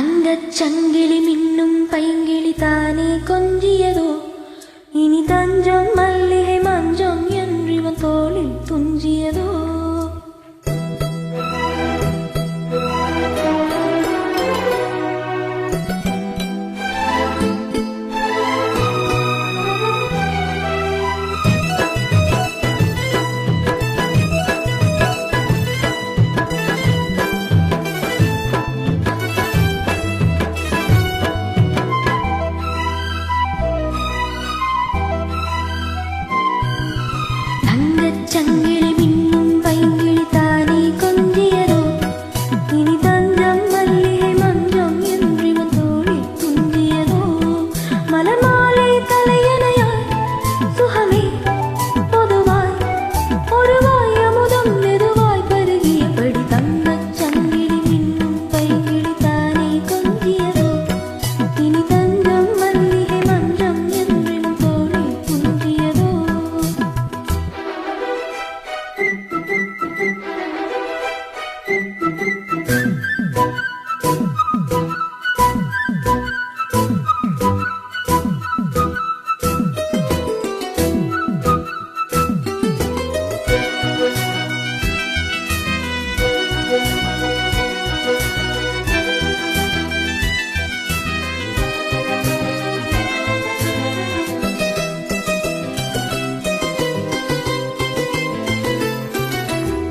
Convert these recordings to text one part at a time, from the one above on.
தங்கச் சங்கிலி மின்னும் பைங்கிழி தானே கொஞ்சியதோ? இனி தஞ்சம் மல்லிகை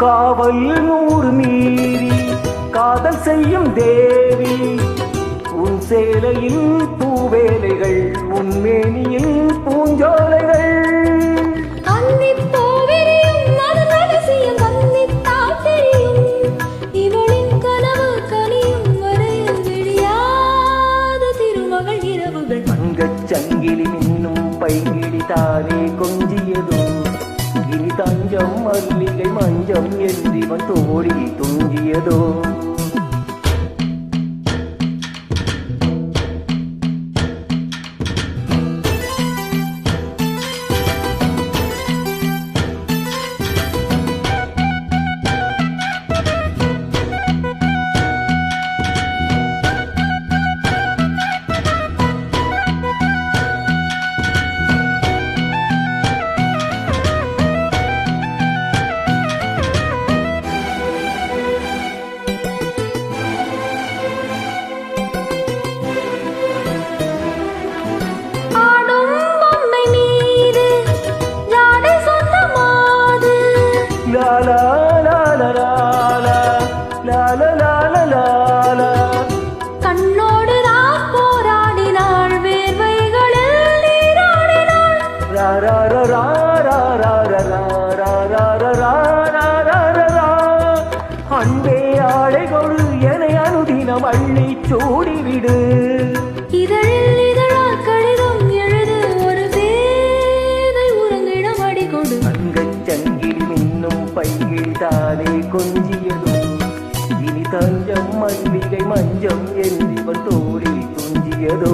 காவல் நூறு மீறி காதல் செய்யும் தேவி. உன் சேலையில் பூவேலைகள் உன் மேனியில் பூஞ்சோலைகள். சங்கிலி மின்னும் பைங்கிடி தானே. തഞ്ചം മല്ലികൈ മഞ്ചം എന്നിവൻ തോടി തുഞ്ചിയതോ அன்பே ஆடை கொடு என அனுதினம் அள்ளி சூடிவிடு. இதழில் இதழா கடிதம் எழுது ஒரு பேதை உறங்கிடம் அடிகொடு. அங்கச் சங்கிலி மின்னும் பையில் தானே கொஞ்சியதோ. இனி தஞ்சம் மல்லிகை மஞ்சம் என்றிவன் தோழி துஞ்சியதோ